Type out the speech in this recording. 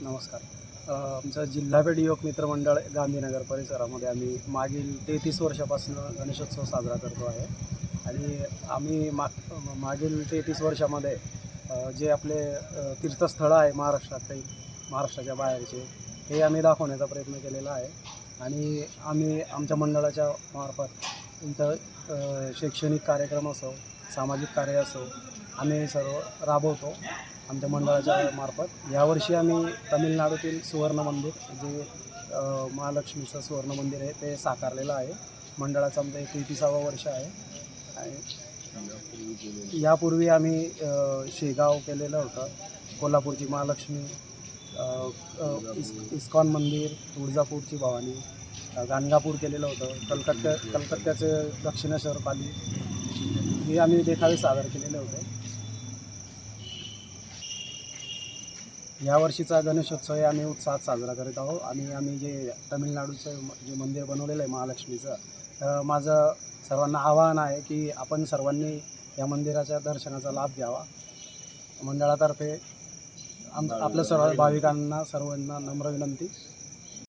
नमस्कार. आमचं जिल्हापेठ युवक मित्रमंडळ गांधीनगर परिसरामध्ये आम्ही मागील तेहतीस वर्षापासून गणेशोत्सव साजरा करतो आहे. आणि आम्ही माग मागील तेहतीस वर्षामध्ये जे आपले तीर्थस्थळं आहे महाराष्ट्रातील महाराष्ट्राच्या बाहेरचे हे आम्ही दाखवण्याचा प्रयत्न केलेला आहे. आणि आम्ही आमच्या मंडळाच्या मार्फत इथं शैक्षणिक कार्यक्रम असो सामाजिक कार्य असो आम्ही सर्व राबवतो आमच्या मंडळाच्या मार्फत. यावर्षी आम्ही तमिळनाडूतील सुवर्ण मंदिर जे महालक्ष्मीचं सुवर्ण मंदिर आहे ते साकारलेलं आहे. मंडळाचं आमचं एक तेहतीसावं वर्ष आहे. आणि यापूर्वी आम्ही शेगाव केलेलं होतं कोल्हापूरची महालक्ष्मी इस इस्कॉन मंदिर तुळजापूरची भवानी गाणगापूर केलेलं होतं कलकत्त्या कलकत्त्याचे दक्षिणेश्वर पाली. हे आम्ही देखावे सादर केलेले होते. यावर्षीचा गणेशोत्सव हे आम्ही उत्साहात साजरा करीत आहोत आणि आम्ही जे तमिळनाडूचं जे मंदिर बनवलेलं आहे महालक्ष्मीचं तर माझं सर्वांना आवाहन आहे की आपण सर्वांनी या मंदिराच्या दर्शनाचा लाभ घ्यावा. मंडळातर्फे आम आपल्या सर्व भाविकांना सर्वांना नम्र विनंती.